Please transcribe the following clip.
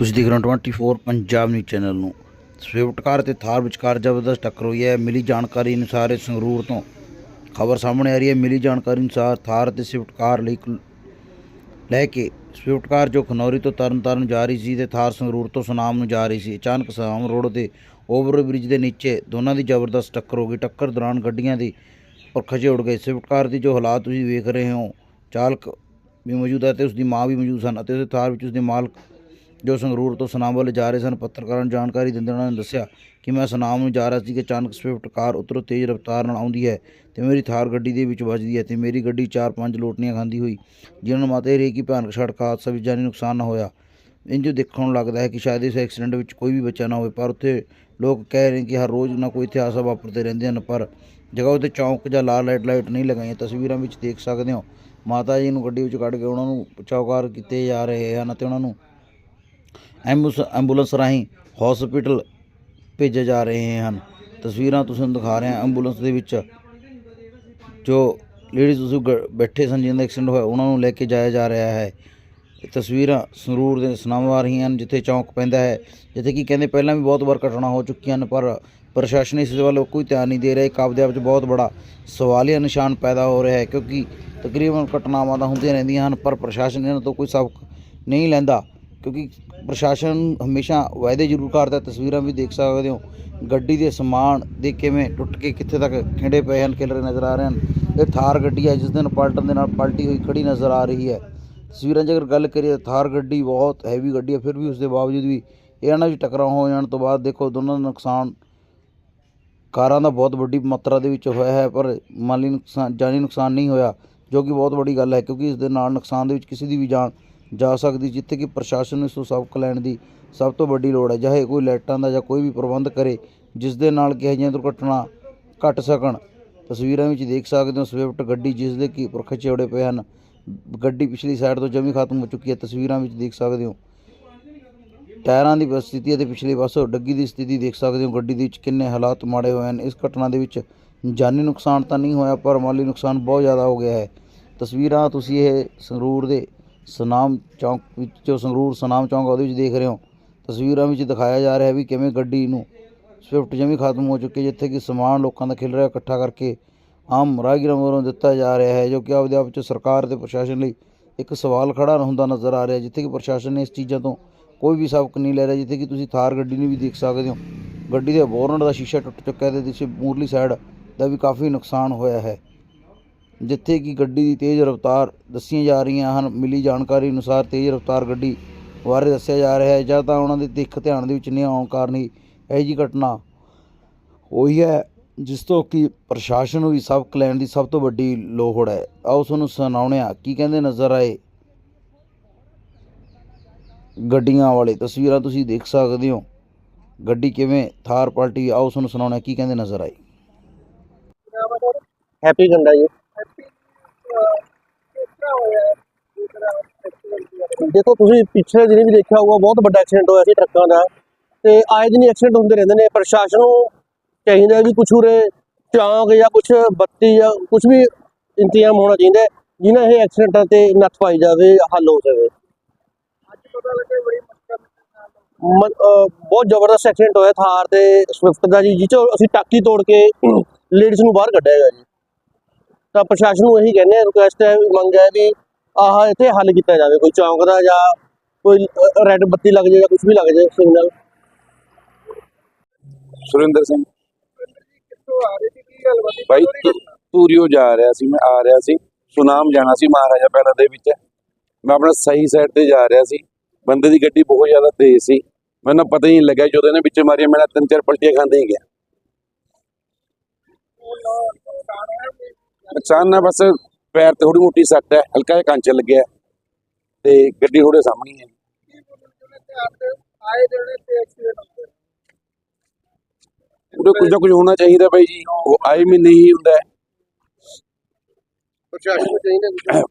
ਤੁਸੀਂ ਦੇਖ ਰਹੇ ਹੋ 24 ਪੰਜਾਬ ਨਿਊਜ਼ ਚੈਨਲ ਨੂੰ। ਸਵਿਫਟ ਕਾਰ ਤੇ ਥਾਰ ਵਿਚਕਾਰ ਜ਼ਬਰਦਸਤ ਟੱਕਰ ਹੋਈ ਹੈ। ਮਿਲੀ ਜਾਣਕਾਰੀ ਅਨੁਸਾਰ ਸੰਗਰੂਰ ਤੋਂ ਖਬਰ ਸਾਹਮਣੇ ਆ ਰਹੀ ਹੈ। ਮਿਲੀ ਜਾਣਕਾਰੀ ਅਨੁਸਾਰ ਥਾਰ ਤੇ ਸਵਿਫਟ ਕਾਰ ਲਈ ਕੁਲ- ਲੈ ਕੇ ਸਵਿਫਟ ਕਾਰ ਜੋ ਖਨੌਰੀ ਤੋਂ ਤਰਨਤਾਰਨ ਜਾ ਰਹੀ ਸੀ ਤੇ ਥਾਰ ਸੰਗਰੂਰ ਤੋਂ ਸੁਨਾਮ ਨੂੰ ਜਾ ਰਹੀ ਸੀ। ਅਚਾਨਕ ਸੁਨਾਮ ਰੋਡ ਤੇ ਓਵਰ ਬ੍ਰਿਜ ਦੇ ਨੀਚੇ ਦੋਨਾਂ ਦੀ ਜ਼ਬਰਦਸਤ ਟੱਕਰ ਹੋ ਗਈ। ਟੱਕਰ ਦੌਰਾਨ ਗੱਡੀਆਂ ਦੀ ਪੁਰਖੇ ਉੱਡ ਗਏ। ਸਵਿਫਟ ਕਾਰ ਦੀ ਜੋ ਹਾਲਾਤ ਤੁਸੀਂ ਵੇਖ ਰਹੇ ਹੋ, ਚਾਲਕ ਵੀ ਮੌਜੂਦ ਹੈ ਤੇ ਉਸ ਦੀ ਮਾਂ ਵੀ ਮੌਜੂਦ ਸਨ ਅਤੇ ਉਸ ਥਾਰ ਵਿੱਚ ਉਸ ਦੇ ਮਾਲਕ ਜੋ ਸੰਗਰੂਰ ਤੋਂ ਸੁਨਾਮ ਵੱਲ ਜਾ ਰਹੇ ਸਨ, ਪੱਤਰਕਾਰਾਂ ਨੂੰ ਜਾਣਕਾਰੀ ਦਿੰਦੇ ਉਹਨਾਂ ਨੇ ਦੱਸਿਆ ਕਿ ਮੈਂ ਸੁਨਾਮ ਨੂੰ ਜਾ ਰਿਹਾ ਸੀ ਕਿ ਅਚਾਨਕ ਸਵਿਫਟ ਕਾਰ ਉੱਤਰੋਂ ਤੇਜ਼ ਰਫ਼ਤਾਰ ਨਾਲ ਆਉਂਦੀ ਹੈ ਤੇ ਮੇਰੀ ਥਾਰ ਗੱਡੀ ਦੇ ਵਿੱਚ ਵੱਜਦੀ ਹੈ ਤੇ ਮੇਰੀ ਗੱਡੀ ਚਾਰ ਪੰਜ ਲੋਟੀਆਂ ਖਾਂਦੀ ਹੋਈ, ਜਿਨ੍ਹਾਂ ਨੂੰ ਮਾਤੇ ਰਹੀ ਕਿ ਭਿਆਨਕ ਸੜਕ ਹਾਦਸਾ ਵਿੱਚ ਜਾਨੀ ਨੁਕਸਾਨ ਨਾ ਹੋਇਆ। ਇੰਜ ਦੇਖਣ ਨੂੰ ਲੱਗਦਾ ਹੈ ਕਿ ਸ਼ਾਇਦ ਇਸ ਐਕਸੀਡੈਂਟ ਵਿੱਚ ਕੋਈ ਵੀ ਬੱਚਾ ਨਾ ਹੋਵੇ, ਪਰ ਉੱਥੇ ਲੋਕ ਕਹਿ ਰਹੇ ਕਿ ਹਰ ਰੋਜ਼ ਨਾ ਕੋਈ ਇੱਥੇ ਹਾਦਸਾ ਵਾਪਰਦੇ ਰਹਿੰਦੇ ਹਨ, ਪਰ ਜਗ੍ਹਾ ਉੱਤੇ ਚੌਂਕ ਜਾਂ ਲਾਲ ਲਾਈਟ ਲਾਈਟ ਨਹੀਂ ਲਗਾਈਆਂ ਤਸਵੀਰਾਂ ਵਿੱਚ ਦੇਖ ਸਕਦੇ ਹੋ। ਮਾਤਾ ਜੀ ਨੂੰ ਗੱਡੀ ਵਿੱਚ ਕੱਢ ਕੇ ਉਹਨਾਂ ਨੂੰ ਚੌਕਾਰ ਕੀਤੇ ਜਾ ਰਹੇ ਹਨ ਅਤੇ ਉਹਨਾਂ ਨੂੰ ਐਂਬੂਸ ਐਂਬੂਲੈਂਸ ਰਾਹੀਂ ਹਸਪੀਟਲ ਭੇਜੇ ਜਾ ਰਹੇ ਹਨ। ਤਸਵੀਰਾਂ ਤੁਸੀਂ ਦਿਖਾ ਰਹੇ ਹਾਂ ਐਂਬੂਲੈਂਸ ਦੇ ਵਿੱਚ। ਜੋ ਲੇਡੀਜ਼ ਤੁਸੀਂ ਗ- ਬੈਠੇ ਸਨ ਜਿਹਨਾਂ ਦਾ ਐਕਸੀਡੈਂਟ ਹੋਇਆ, ਉਹਨਾਂ ਨੂੰ ਲੈ ਕੇ ਜਾਇਆ ਜਾ ਰਿਹਾ ਹੈ। ਇਹ ਤਸਵੀਰਾਂ ਸੰਗਰੂਰ ਦੇ ਸੁਨਾਮ ਆ ਰਹੀਆਂ ਹਨ, ਜਿੱਥੇ ਚੌਂਕ ਪੈਂਦਾ ਹੈ। ਜਿੱਥੇ ਕਿ ਕਹਿੰਦੇ ਪਹਿਲਾਂ ਵੀ ਬਹੁਤ ਵਾਰ ਘਟਨਾ ਹੋ ਚੁੱਕੀਆਂ ਹਨ, ਪਰ ਪ੍ਰਸ਼ਾਸਨ ਇਸ ਵੱਲ ਕੋਈ ਧਿਆਨ ਨਹੀਂ ਦੇ ਰਿਹਾ। ਇੱਕ ਆਪਦੇ ਆਪ 'ਚ ਬਹੁਤ ਬੜਾ ਸਵਾਲੀਆ ਨਿਸ਼ਾਨ ਪੈਦਾ ਹੋ ਰਿਹਾ ਹੈ, ਕਿਉਂਕਿ ਤਕਰੀਬਨ ਘਟਨਾਵਾਂ ਤਾਂ ਹੁੰਦੀਆਂ ਰਹਿੰਦੀਆਂ ਹਨ, ਪਰ ਪ੍ਰਸ਼ਾਸਨ ਇਹਨਾਂ ਤੋਂ ਕੋਈ ਸਬਕ ਨਹੀਂ ਲੈਂਦਾ। ਕਿਉਂਕਿ ਪ੍ਰਸ਼ਾਸਨ ਹਮੇਸ਼ਾ ਵਾਅਦੇ ਜ਼ਰੂਰ ਕਰਦਾ, ਤਸਵੀਰਾਂ ਵੀ ਦੇਖ ਸਕਦੇ ਹੋ, ਗੱਡੀ ਦੇ ਸਮਾਨ ਦੇ ਕਿਵੇਂ ਟੁੱਟ ਕੇ ਕਿੱਥੇ ਤੱਕ ਖਿੰਡੇ ਪਏ ਹਨ ਖਿਲਰੇ ਨਜ਼ਰ ਆ ਰਹੇ ਹਨ, ਇਹ ਥਾਰ ਗੱਡੀ ਹੈ ਜਿਸ ਦਿਨ ਪਲਟਣ ਦੇ ਨਾਲ ਪਲਟੀ ਹੋਈ ਖੜੀ ਨਜ਼ਰ ਆ ਰਹੀ ਹੈ। ਤਸਵੀਰਾਂ 'ਚ ਅਗਰ ਗੱਲ ਕਰੀਏ ਤਾਂ ਥਾਰ ਗੱਡੀ ਬਹੁਤ ਹੈਵੀ ਗੱਡੀ ਹੈ ਫਿਰ ਵੀ ਉਸ ਦੇ ਬਾਵਜੂਦ ਵੀ ਇਹਨਾਂ ਨਾਲ ਵੀ ਟਕਰਾਅ ਹੋ ਜਾਣ ਤੋਂ ਬਾਅਦ ਦੇਖੋ ਦੋਨਾਂ ਦਾ ਨੁਕਸਾਨ ਕਾਰਾਂ ਦਾ ਬਹੁਤ ਵੱਡੀ ਮਾਤਰਾ ਦੇ ਵਿੱਚ ਹੋਇਆ ਹੈ, ਪਰ ਮਾਲੀ ਨੁਕਸਾਨ, ਜਾਨੀ ਨੁਕਸਾਨ ਨਹੀਂ ਹੋਇਆ, ਜੋ ਕਿ ਬਹੁਤ ਵੱਡੀ ਗੱਲ ਹੈ, ਕਿਉਂਕਿ ਇਸ ਦੇ ਨਾਲ ਨੁਕਸਾਨ ਦੇ ਵਿੱਚ ਕਿਸੇ ਦੀ ਵੀ ਜਾਨ ਜਾ ਸਕਦੀ ਜਿੱਥੇ ਕਿ ਪ੍ਰਸ਼ਾਸਨ ਨੂੰ ਇਸ ਤੋਂ ਸਬਕ ਲੈਣ ਦੀ ਸਭ ਤੋਂ ਵੱਡੀ ਲੋੜ ਹੈ, ਚਾਹੇ ਕੋਈ ਲਾਈਟਾਂ ਦਾ ਜਾਂ ਕੋਈ ਵੀ ਪ੍ਰਬੰਧ ਕਰੇ, ਜਿਸ ਦੇ ਨਾਲ ਕਿ ਅਜਿਹੀਆਂ ਦੁਰਘਟਨਾ ਘਟ ਸਕਣ। ਤਸਵੀਰਾਂ ਵਿੱਚ ਦੇਖ ਸਕਦੇ ਹੋ ਸਵਿਫਟ ਗੱਡੀ, ਜਿਸ ਦੇ ਕੀ ਪੁਰਖ ਚੌੜੇ ਪਏ ਹਨ। ਗੱਡੀ ਪਿਛਲੀ ਸਾਈਡ ਤੋਂ ਜਮੀ ਖਤਮ ਹੋ ਚੁੱਕੀ ਹੈ। ਤਸਵੀਰਾਂ ਵਿੱਚ ਦੇਖ ਸਕਦੇ ਹੋ। ਟਾਇਰਾਂ ਦੀ ਸਥਿਤੀ ਅਤੇ ਪਿਛਲੇ ਪਾਸੋਂ ਡੱਗੀ ਦੀ ਸਥਿਤੀ ਦੇਖ ਸਕਦੇ ਹੋ। ਗੱਡੀ ਦੇ ਵਿੱਚ ਕਿੰਨੇ ਹਾਲਾਤ ਮਾੜੇ ਹੋਏ ਹਨ। ਇਸ ਘਟਨਾ ਦੇ ਵਿੱਚ ਜਾਨੀ ਨੁਕਸਾਨ ਤਾਂ ਨਹੀਂ ਹੋਇਆ, ਪਰ ਮਾਲੀ ਨੁਕਸਾਨ ਬਹੁਤ ਜ਼ਿਆਦਾ ਹੋ ਗਿਆ ਹੈ। ਤਸਵੀਰਾਂ ਤੁਸੀਂ ਇਹ ਸੰਗਰੂਰ ਦੇ ਸੁਨਾਮ ਚੌਂਕ ਵਿੱਚ ਜੋ ਸੰਗਰੂਰ ਸੁਨਾਮ ਚੌਂਕ ਉਹਦੇ ਵਿੱਚ ਦੇਖ ਰਹੇ ਹੋ। ਤਸਵੀਰਾਂ ਵਿੱਚ ਦਿਖਾਇਆ ਜਾ ਰਿਹਾ ਹੈ ਵੀ ਕਿਵੇਂ ਗੱਡੀ ਨੂੰ ਸਵਿਫਟ ਜਮੀ ਖਤਮ ਹੋ ਚੁੱਕੀ ਹੈ, ਜਿੱਥੇ ਕਿ ਸਮਾਨ ਲੋਕਾਂ ਦਾ ਖਿਲ ਰਿਹਾ ਇਕੱਠਾ ਕਰਕੇ ਆਮ ਰਾਹਗੀਰਾਂ ਵੱਲੋਂ ਦਿੱਤਾ ਜਾ ਰਿਹਾ ਹੈ ਜੋ ਕਿ ਆਪਦੇ ਆਪ 'ਚ ਸਰਕਾਰ ਤੇ ਪ੍ਰਸ਼ਾਸਨ ਲਈ ਇੱਕ ਸਵਾਲ ਖੜਾ ਹੁੰਦਾ ਨਜ਼ਰ ਆ ਰਿਹਾ ਜਿੱਥੇ ਕਿ ਪ੍ਰਸ਼ਾਸਨ ਨੇ ਇਸ ਚੀਜ਼ਾਂ ਤੋਂ ਕੋਈ ਵੀ ਸਬਕ ਨਹੀਂ ਲੈ ਰਿਹਾ ਜਿੱਥੇ ਕਿ ਤੁਸੀਂ ਥਾਰ ਗੱਡੀ ਨੂੰ ਵੀ ਦੇਖ ਸਕਦੇ ਹੋ। ਗੱਡੀ ਦੇ ਬੋਰਨਟ ਦਾ ਸ਼ੀਸ਼ਾ ਟੁੱਟ ਚੁੱਕਾ ਹੈ ਤੇ ਪਿੱਛੇ ਮੂਰਲੀ ਸਾਈਡ ਦਾ ਵੀ ਕਾਫੀ ਨੁਕਸਾਨ ਹੋਇਆ ਹੈ। ਜਿੱਥੇ ਕਿ ਗੱਡੀ ਦੀ ਤੇਜ਼ ਰਫ਼ਤਾਰ ਦੱਸੀਆਂ ਜਾ ਰਹੀਆਂ ਹਨ, ਮਿਲੀ ਜਾਣਕਾਰੀ ਅਨੁਸਾਰ ਤੇਜ਼ ਰਫ਼ਤਾਰ ਗੱਡੀ ਬਾਰੇ ਦੱਸਿਆ ਜਾ ਰਿਹਾ ਹੈ। ਜਾਂ ਤਾਂ ਉਹਨਾਂ ਦੇ ਦਿੱਖ ਧਿਆਨ ਦੇ ਵਿੱਚ ਨਹੀਂ ਆਉਣ ਕਾਰਨ ਹੀ ਇਹੋ ਜਿਹੀ ਘਟਨਾ ਹੋਈ ਹੈ, ਜਿਸ ਤੋਂ ਕਿ ਪ੍ਰਸ਼ਾਸਨ ਨੂੰ ਵੀ ਸਬਕ ਲੈਣ ਦੀ ਸਭ ਤੋਂ ਵੱਡੀ ਲੋੜ ਹੈ। ਆਓ ਤੁਹਾਨੂੰ ਸੁਣਾਉਣੇ ਆ ਕੀ ਕਹਿੰਦੇ ਨਜ਼ਰ ਆਏ ਗੱਡੀਆਂ ਵਾਲੇ? ਤਸਵੀਰਾਂ ਤੁਸੀਂ ਦੇਖ ਸਕਦੇ ਹੋ। ਗੱਡੀ ਕਿਵੇਂ ਥਾਰ ਪਾਰਟੀ ਆਓ ਤੁਹਾਨੂੰ ਸੁਣਾਉਂਦੇ ਹਾਂ, ਕੀ ਕਹਿੰਦੇ ਨਜ਼ਰ ਆਏ? ਹੈਪੀ ਗੰਡਾ ਜੀ। ਦੇਖੋ ਤੁਸੀਂ ਪਿਛਲੇ ਦਿਨੀ ਵੀ ਦੇਖਿਆ ਹੋਊਗਾ ਬਹੁਤ ਵੱਡਾ ਐਕਸੀਡੈਂਟ ਹੋਇਆ ਸੀ ਟਰੱਕਾਂ ਦਾ। ਤੇ ਆਏ ਦਿਨ ਐਕਸੀਡੈਂਟ ਹੁੰਦੇ ਰਹਿੰਦੇ ਨੇ ਪ੍ਰਸ਼ਾਸਨ ਨੂੰ ਚਾਹੀਦਾ ਹੈ ਕਿ ਕੁਛ ਉਰੇ ਚੌਂਕ ਜਾਂ ਕੁਛ ਬੱਤੀ ਜਾਂ ਕੁਛ ਵੀ ਇੰਤਜ਼ਾਮ ਹੋਣਾ ਚਾਹੀਦਾ ਜਿਨ੍ਹਾਂ ਇਹ ਐਕਸੀਡੈਂਟਾਂ ਤੇ ਨੱਥ ਪਾਈ ਜਾਵੇ ਹੱਲ ਹੋ ਸਕੇ ਅਹ ਬਹੁਤ ਜ਼ਬਰਦਸਤ ਐਕਸੀਡੈਂਟ ਹੋਇਆ ਥਾਰ ਤੇ ਸਵਿਫਟ ਦਾ ਜੀ ਜਿੱਚੋਂ ਅਸੀਂ ਟਾਕੀ ਤੋੜ ਕੇ ਲੇਡੀਜ਼ ਨੂੰ ਬਾਹਰ ਕੱਢਿਆ ਹੈਗਾ ਜੀ। ਤਾਂ ਪ੍ਰਸ਼ਾਸਨ ਨੂੰ ਇਹੀ ਕਹਿੰਦੇ ਆ ਰਿਕੁਐਸਟ ਹੈ, ਮੰਗ ਹੈ ਵੀ ਆਹ ਇੱਥੇ ਹੱਲ ਕੀਤਾ ਜਾਵੇ, ਕੋਈ ਚੌਂਕ ਦਾ ਜਾਂ ਕੋਈ ਰੈੱਡ ਬੱਤੀ ਲੱਗ ਜਾਏ ਜਾਂ ਕੁਝ ਵੀ ਲੱਗ ਜਾਏ ਸਿਗਨਲ ਸੁਰਿੰਦਰ ਸਿੰਘ। ਭਾਈ ਤੂਰੀਓ ਜਾ ਰਿਹਾ ਸੀ, ਮੈਂ ਆ ਰਿਹਾ ਸੀ। ਸੁਨਾਮ ਜਾਣਾ ਸੀ ਮਹਾਰਾਜਾ ਪੈਰਾ ਦੇ ਵਿੱਚ। ਮੈਂ ਆਪਣਾ ਸਹੀ ਸਾਈਡ ਤੇ ਜਾ ਰਿਹਾ ਸੀ। ਬੰਦੇ ਦੀ ਗੱਡੀ ਬਹੁਤ ਜ਼ਿਆਦਾ ਤੇਜ਼ ਸੀ। ਮੈਨੂੰ ਪਤਾ ਹੀ ਨਹੀਂ ਲੱਗਿਆ, ਜਦੋਂ ਇਹਨੇ ਵਿੱਚ ਮਾਰੀਆਂ, ਮੈਂ ਤਿੰਨ ਚਾਰ ਪਲਟੀਆਂ ਖਾਂਦੇ ਹੀ ਗਿਆ। ਨੁਕਸਾਨ ਨਾ, ਬਸ ਪੈਰ ਤੇ ਥੋੜੀ ਮੋਟੀ ਸੱਟ ਹੈ, ਹਲਕਾ ਜਿਹਾ ਕਾਂਚ ਲੱਗਿਆ ਤੇ ਗੱਡੀ ਥੋੜੇ ਸਾਹਮਣੇ ਹੈ ਉਹਦੇ ਕੁਝ ਨਾ ਕੁਝ ਹੋਣਾ ਚਾਹੀਦਾ ਬਾਈ ਜੀ, ਉਹ ਆਏ ਵੀ ਨਹੀਂ ਹੁੰਦਾ ਹੈ। ਪ੍ਰਸ਼ਾਸਨ ਚਾਹੀਦਾ